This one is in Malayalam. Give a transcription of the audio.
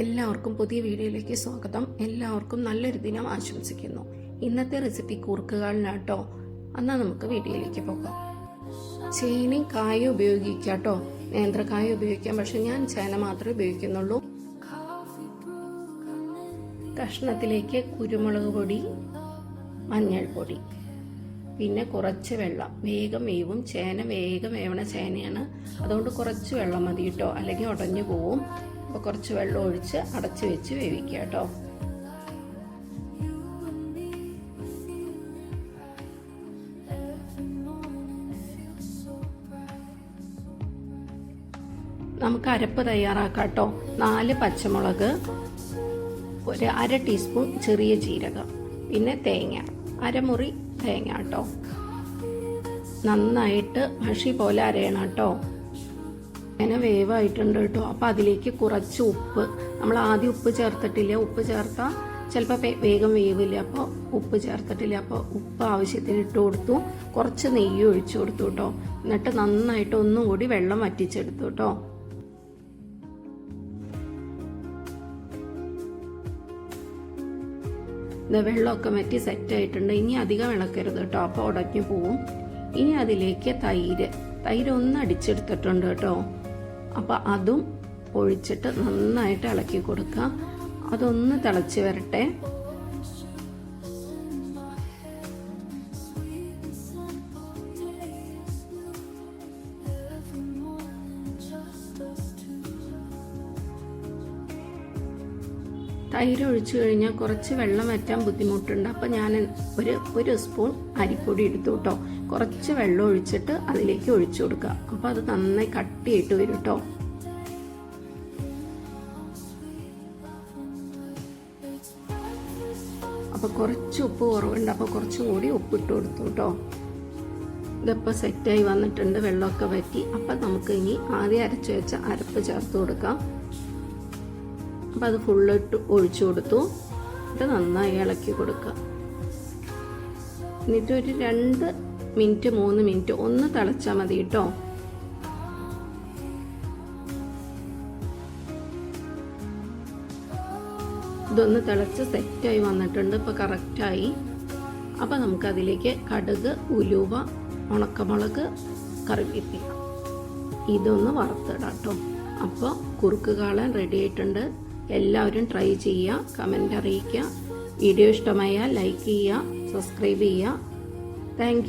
എല്ലാവർക്കും പുതിയ വീഡിയോയിലേക്ക് സ്വാഗതം. എല്ലാവർക്കും നല്ലൊരു ദിനം ആശംസിക്കുന്നു. ഇന്നത്തെ റെസിപ്പി കൂർക്കുകാളിനാട്ടോ എന്നാൽ നമുക്ക് വീഡിയോയിലേക്ക് പോകാം. ചേനയും കായ ഉപയോഗിക്കാം കേട്ടോ നേന്ത്രക്കായ ഉപയോഗിക്കാം. പക്ഷെ ഞാൻ ചേന മാത്രമേ ഉപയോഗിക്കുന്നുള്ളൂ. കഷ്ണത്തിലേക്ക് കുരുമുളക് പൊടി മഞ്ഞൾപ്പൊടി പിന്നെ കുറച്ച് വെള്ളം. വേഗം വേവും. ചേന വേഗം വേവണ ചേനയാണ്. അതുകൊണ്ട് കുറച്ച് വെള്ളം മതി കേട്ടോ. അല്ലെങ്കിൽ ഉടഞ്ഞു പോവും. അപ്പോൾ കുറച്ച് വെള്ളം ഒഴിച്ച് അടച്ച് വെച്ച് വേവിക്കുക കേട്ടോ. നമുക്ക് അരപ്പ് തയ്യാറാക്കാം കേട്ടോ. നാല് പച്ചമുളക് ഒരു അര ടീസ്പൂൺ ചെറിയ ജീരകം പിന്നെ തേങ്ങ അരമുറി തേങ്ങ കേട്ടോ. നന്നായിട്ട് മഷി പോലെ അരയണം കേട്ടോ. അങ്ങനെ വേവായിട്ടുണ്ട് കേട്ടോ. അപ്പോൾ അതിലേക്ക് കുറച്ച് ഉപ്പ്. നമ്മൾ ആദ്യം ഉപ്പ് ചേർത്തിട്ടില്ല? ഉപ്പ് ചേർത്താൽ ചിലപ്പോൾ വേഗം വേവില്ല? അപ്പോൾ ഉപ്പ് ചേർത്തിട്ടില്ല? അപ്പോൾ ഉപ്പ് ആവശ്യത്തിന് ഇട്ട് കൊടുത്തു. കുറച്ച് നെയ്യ് ഒഴിച്ചു കൊടുത്തു കേട്ടോ. എന്നിട്ട് നന്നായിട്ട് ഒന്നും കൂടി വെള്ളം വറ്റിച്ചെടുത്തു കേട്ടോ. വെള്ളമൊക്കെ സെറ്റ് ആയിട്ടുണ്ട്. ഇനി അധികം ഇളക്കരുത് കേട്ടോ. അപ്പോൾ ഉടഞ്ഞു പോവും. ഇനി അതിലേക്ക് തൈര്. തൈര് ഒന്ന് അടിച്ചെടുത്തിട്ടുണ്ട് കേട്ടോ. അപ്പോൾ അതും ഒഴിച്ചിട്ട് നന്നായിട്ട് ഇളക്കി കൊടുക്കുക. അതൊന്ന് തിളച്ച് വരട്ടെ. തൈര് ഒഴിച്ചു കഴിഞ്ഞാൽ കുറച്ച് വെള്ളം വറ്റാൻ ബുദ്ധിമുട്ടുണ്ട്. അപ്പം ഞാൻ ഒരു ഒരു സ്പൂൺ അരിപ്പൊടി എടുത്തു കേട്ടോ. കുറച്ച് വെള്ളം ഒഴിച്ചിട്ട് അതിലേക്ക് ഒഴിച്ചു കൊടുക്കുക. അപ്പോൾ അത് നന്നായി കട്ടിയിട്ട് വരും കേട്ടോ. അപ്പോൾ കുറച്ച് ഉപ്പ് കുറവുണ്ട്. അപ്പോൾ കുറച്ചും കൂടി ഉപ്പിട്ട് കൊടുത്തു കേട്ടോ. ഇതിപ്പോൾ സെറ്റായി വന്നിട്ടുണ്ട്. വെള്ളമൊക്കെ വറ്റി. അപ്പം നമുക്ക് ഇനി ആദ്യം അരച്ച് വെച്ച അരപ്പ് ചേർത്ത് കൊടുക്കാം. അപ്പം അത് ഫുള്ളിട്ട് ഒഴിച്ചു കൊടുത്തു. എന്നിട്ട് നന്നായി ഇളക്കി കൊടുക്കുക എന്നിട്ട് ഒരു രണ്ട് മിനിറ്റ് മൂന്ന് മിനിറ്റ് ഒന്ന് തിളച്ചാൽ മതി കേട്ടോ. ഇതൊന്ന് തിളച്ച് സെറ്റായി വന്നിട്ടുണ്ട്. ഇപ്പോൾ കറക്റ്റായി അപ്പോൾ നമുക്കതിലേക്ക് കടുക് ഉലുവ ഉണക്കമുളക് കറിവേപ്പില. ഇതൊന്ന് വറുത്തിടാം കേട്ടോ. അപ്പോൾ കുറുക്ക് കാളൻ റെഡി ആയിട്ടുണ്ട്. എല്ലാവരും ട്രൈ ചെയ്യുക കമന്റ് അറിയിക്കുക. വീഡിയോ ഇഷ്ടമായാൽ ലൈക്ക് ചെയ്യുക സബ്സ്ക്രൈബ് ചെയ്യുക. താങ്ക്